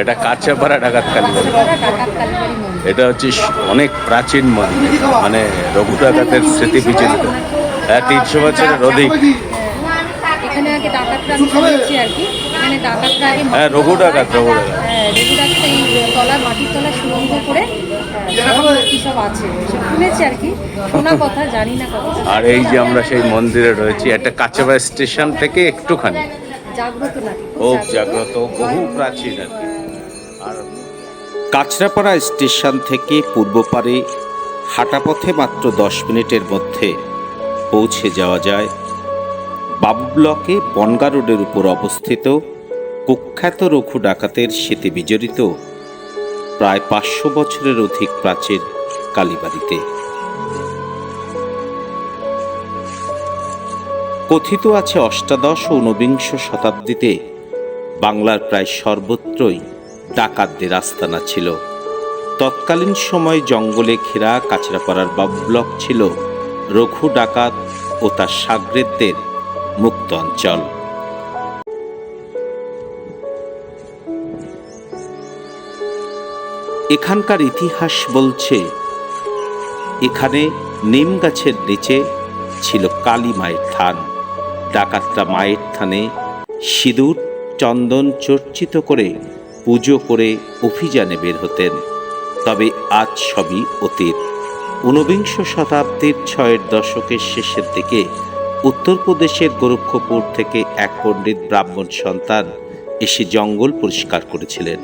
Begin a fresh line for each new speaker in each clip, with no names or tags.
এটা কাঁচাপাড়া ডাকাত কালীবাড়ি। এটা হচ্ছে অনেক প্রাচীন মন্দির মানে রঘু ডাকাতের স্মৃতি বিচলিত। হ্যাঁ তিনশো বছরের অধিক।
আগে
হ্যাঁ রঘু ডাকাত রঘু ডাকাত
তলা মাটির তলা সুরঙ্গ করে আর
এই যে আমরা সেই মন্দিরে রয়েছি একটা কাঁচাপাড়া স্টেশন থেকে একটুখানি।
জাগ্রত
জাগ্রত বহু প্রাচীন আর কি।
কাঁচরাপাড়া স্টেশন থেকে পূর্ব পারে হাঁটাপথে মাত্র দশ মিনিটের মধ্যে পৌঁছে যাওয়া যায়। বাবু ব্লকে বনগা রোডের উপর অবস্থিত কুখ্যাত রঘু ডাকাতের স্মৃতি বিজড়িত প্রায় পাঁচশো বছরের অধিক প্রাচীর কালীবাড়িতে। কথিত আছে অষ্টাদশ ও ঊনবিংশ শতাব্দীতে বাংলার প্রায় সর্বত্রই ডাকাতদের আস্তানা ছিল। তৎকালীন সময় জঙ্গলে ঘেরা কাছড়াপাড়ার ব্লক ছিল রঘু ডাকাত ও তার সাগরেদদের মুক্ত অঞ্চল। এখানকার ইতিহাস বলছে, এখানে নিম গাছের নিচে ছিল কালী মায়ের থান। ডাকাতরা মায়ের থানে সিঁদুর, চন্দন চর্চিত করে পুজো করে অভিযানে বের হতেন। তবে আজ সবই অতীত। ঊনবিংশ শতাব্দীর ছয়ের দশকের শেষের দিকে উত্তরপ্রদেশের গোরক্ষপুর থেকে এক পণ্ডিত ব্রাহ্মণ সন্তান এসে জঙ্গল পরিষ্কার করেছিলেন।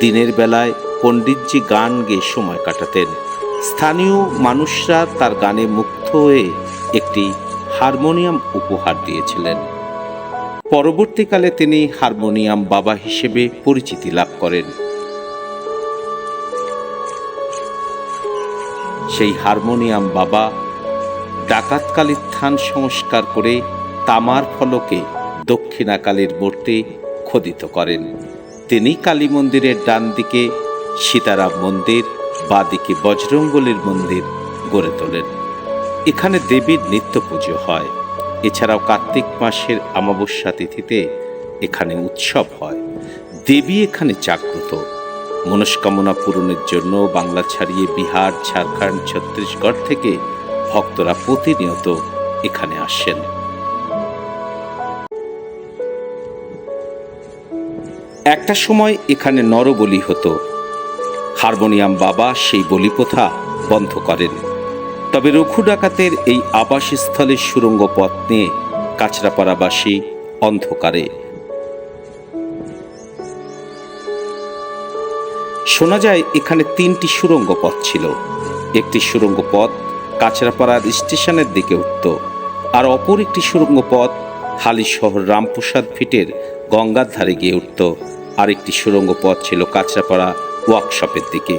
দিনের বেলায় পণ্ডিতজি গান গেয়ে সময় কাটাতেন। স্থানীয় মানুষরা তার গানে মুগ্ধ হয়ে একটি হারমোনিয়াম উপহার দিয়েছিলেন। পরবর্তীকালে তিনি হারমোনিয়াম বাবা হিসেবে পরিচিতি লাভ করেন। সেই হারমোনিয়াম বাবা ডাকাতকালীর থান সংস্কার করে তামার ফলকে দক্ষিণাকালীর মূর্তি খোদিত করেন। তিনি কালী মন্দিরের ডান দিকে সীতারাম মন্দির, বাদিকে বজরঙ্গলির মন্দির গড়ে তোলেন। এখানে দেবীর নিত্য পুজো হয়। এছাড়াও কার্তিক মাসের অমাবস্যা তিথিতে এখানে উৎসব হয়। দেবী এখানে জাগ্রত। মনস্কামনা পূরণের জন্য বাংলা ছাড়িয়ে বিহার, ঝাড়খণ্ড, ছত্তিশগড় থেকে ভক্তরা প্রতিনিয়ত এখানে আসেন। একটা সময় এখানে নরবলি হতো। হারমোনিয়াম বাবা সেই বলি প্রথা বন্ধ করেন। তবে রঘু ডাকাতের এই আবাসস্থলের সুরঙ্গ পথ নিয়ে কাছড়াপাড়াবাসী অন্ধকারে। শোনা যায়, এখানে তিনটি সুরঙ্গ পথ ছিল। একটি সুরঙ্গ পথ কাছড়াপাড়ার স্টেশনের দিকে উঠত, আর অপর একটি সুরঙ্গ পথ হালি শহর রামপ্রসাদ ফিটের গঙ্গার ধারে গিয়ে উঠত। আর একটি সুরঙ্গ পথ ছিল কাছড়াপাড়া ওয়ার্কশপের দিকে।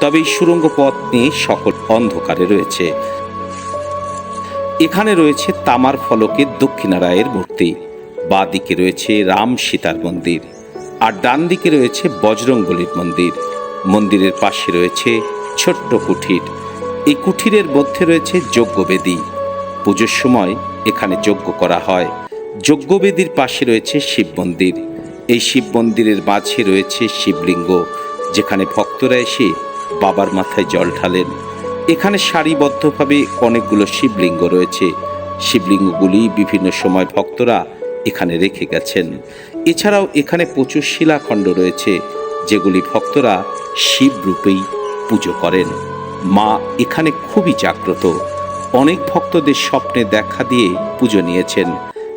তবে এই সুরঙ্গ পথ নিয়ে সকল অন্ধকারে রয়েছে। এখানে রয়েছে তামার ফলকের দক্ষিণারায়ের মূর্তি। বা দিকে রয়েছে রাম সীতার মন্দির আর ডান দিকে রয়েছে বজরঙ্গলির মন্দির। মন্দিরের পাশে রয়েছে ছোট্ট কুঠির। এই কুঠিরের মধ্যে রয়েছে যজ্ঞবেদী। পুজোর সময় এখানে যজ্ঞ করা হয়। যজ্ঞবেদীর পাশে রয়েছে শিব মন্দির। এই শিব মন্দিরের মাঝে রয়েছে শিবলিঙ্গ, যেখানে ভক্তরা এসে বাবার মাথায় জল ঢালেন। এখানে সারিবদ্ধভাবে অনেকগুলো শিবলিঙ্গ রয়েছে। শিবলিঙ্গগুলি বিভিন্ন সময় ভক্তরা এখানে রেখে গেছেন। এছাড়াও এখানে প্রচুর শিলাখণ্ড রয়েছে, যেগুলি ভক্তরা শিব রূপেই পুজো করেন। মা এখানে খুবই জাগ্রত। অনেক ভক্তদের স্বপ্নে দেখা দিয়ে পুজো নিয়েছেন।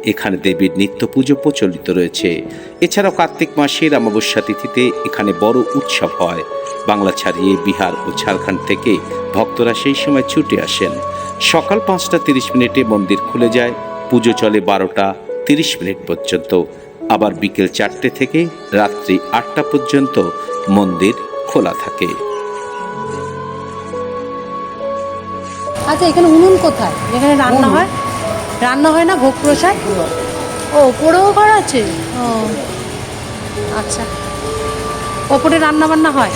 এখানে দেবীর নিত্য পুজো প্রচলিত রয়েছে। এছাড়াও কার্তিক মাসের অমাবস্যা তিথিতে এখানে বড় উৎসব হয়। বাংলা ছাড়িয়ে বিহার ও ঝাড়খণ্ড থেকে ভক্তরা সেই সময় ছুটে আসেন। সকাল পাঁচটা তিরিশ মিনিটে মন্দির খুলে যায়। পুজো চলে বারোটা তিরিশ মিনিট পর্যন্ত। আবার বিকেল চারটে থেকে রাত্রি আটটা পর্যন্ত মন্দির খোলা থাকে।
আচ্ছা এখানে উনুন কোথায়? যেখানে রান্না হয়? রান্না হয় না ভোগ প্রসাদ? ও ওপরেও ঘর আছে? ও আচ্ছা। ওপরে রান্না বান্না হয়?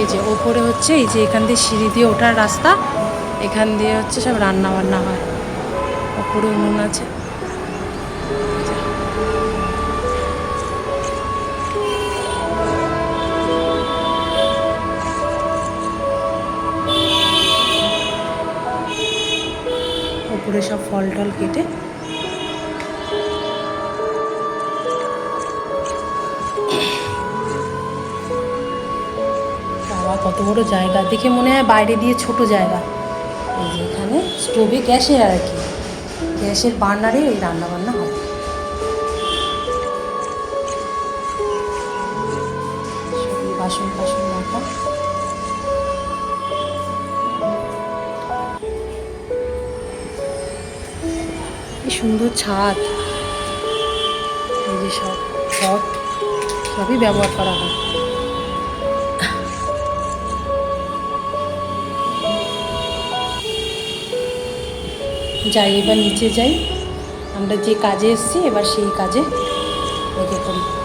এই যে ওপরে হচ্ছে, এই যে এখান দিয়ে সিঁড়ি দিয়ে ওঠার রাস্তা, এখান দিয়ে হচ্ছে সব রান্না বান্না হয়। ওপরে উনুন আছে। ফল টল কেটে। কত বড় জায়গা। দেখে মনে হয় বাইরে দিয়ে ছোট জায়গা। এই যে এখানে স্টোভে গ্যাসের আর কি। গ্যাসের বার্নারে এই রান্না বান্না হয়। বাসন টাসন রাখা সুন্দর ছাদ। এই যে সব ঘট সবই ব্যবহার করা হয়। যাই, এবার নিচে যাই। আমরা যে কাজে এসেছি, এবার সেই কাজে লেগে পড়ি।